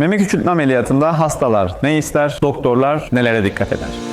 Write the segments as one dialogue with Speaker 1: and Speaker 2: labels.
Speaker 1: Meme küçültme ameliyatında hastalar ne ister, doktorlar nelere dikkat eder?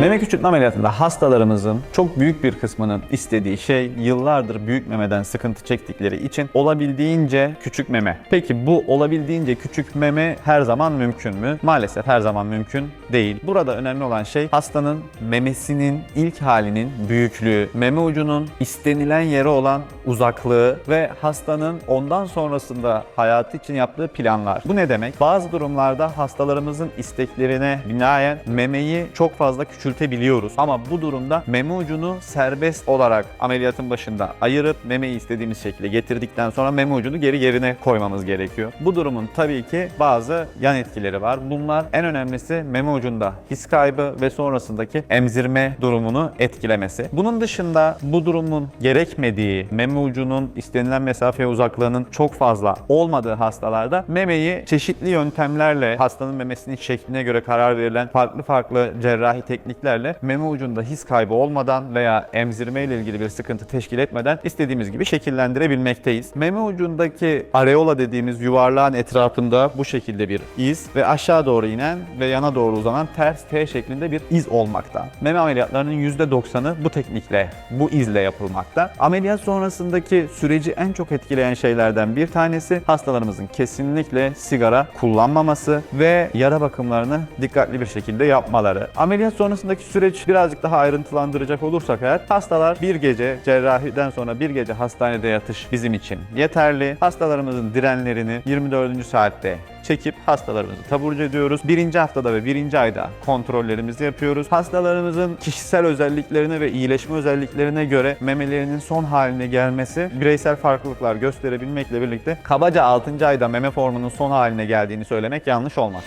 Speaker 1: Meme küçültme ameliyatında hastalarımızın çok büyük bir kısmının istediği şey yıllardır büyük memeden sıkıntı çektikleri için olabildiğince küçük meme. Peki bu olabildiğince küçük meme her zaman mümkün mü? Maalesef her zaman mümkün değil. Burada önemli olan şey hastanın memesinin ilk halinin büyüklüğü, meme ucunun istenilen yere olan uzaklığı ve hastanın ondan sonrasında hayatı için yaptığı planlar. Bu ne demek? Bazı durumlarda hastalarımızın isteklerine binaen memeyi çok fazla küçültebiliyoruz. Ama bu durumda meme ucunu serbest olarak ameliyatın başında ayırıp memeyi istediğimiz şekilde getirdikten sonra meme ucunu geri yerine koymamız gerekiyor. Bu durumun tabii ki bazı yan etkileri var. Bunlar en önemlisi meme ucunda his kaybı ve sonrasındaki emzirme durumunu etkilemesi. Bunun dışında bu durumun gerekmediği, meme ucunun istenilen mesafe uzaklığının çok fazla olmadığı hastalarda memeyi çeşitli yöntemlerle hastanın memesinin şekline göre karar verilen farklı farklı cerrahi tekniklerle meme ucunda his kaybı olmadan veya emzirme ile ilgili bir sıkıntı teşkil etmeden istediğimiz gibi şekillendirebilmekteyiz. Meme ucundaki areola dediğimiz yuvarlağın etrafında bu şekilde bir iz ve aşağı doğru inen ve yana doğru uzanan ters T şeklinde bir iz olmakta. Meme ameliyatlarının %90'ı bu teknikle, bu izle yapılmakta. Ameliyat sonrasındaki süreci en çok etkileyen şeylerden bir tanesi hastalarımızın kesinlikle sigara kullanmaması ve yara bakımlarını dikkatli bir şekilde yapmaları. Ameliyat sonrasındaki süreç birazcık daha ayrıntılandıracak olursak eğer hastalar bir gece cerrahiden sonra bir gece hastanede yatış bizim için yeterli. Hastalarımızın direnlerini 24. saatte çekip hastalarımızı taburcu ediyoruz. Birinci haftada ve birinci ayda kontrollerimizi yapıyoruz. Hastalarımızın kişisel özelliklerine ve iyileşme özelliklerine göre memelerinin son haline gelmesi bireysel farklılıklar gösterebilmekle birlikte kabaca 6. ayda meme formunun son haline geldiğini söylemek yanlış olmaz.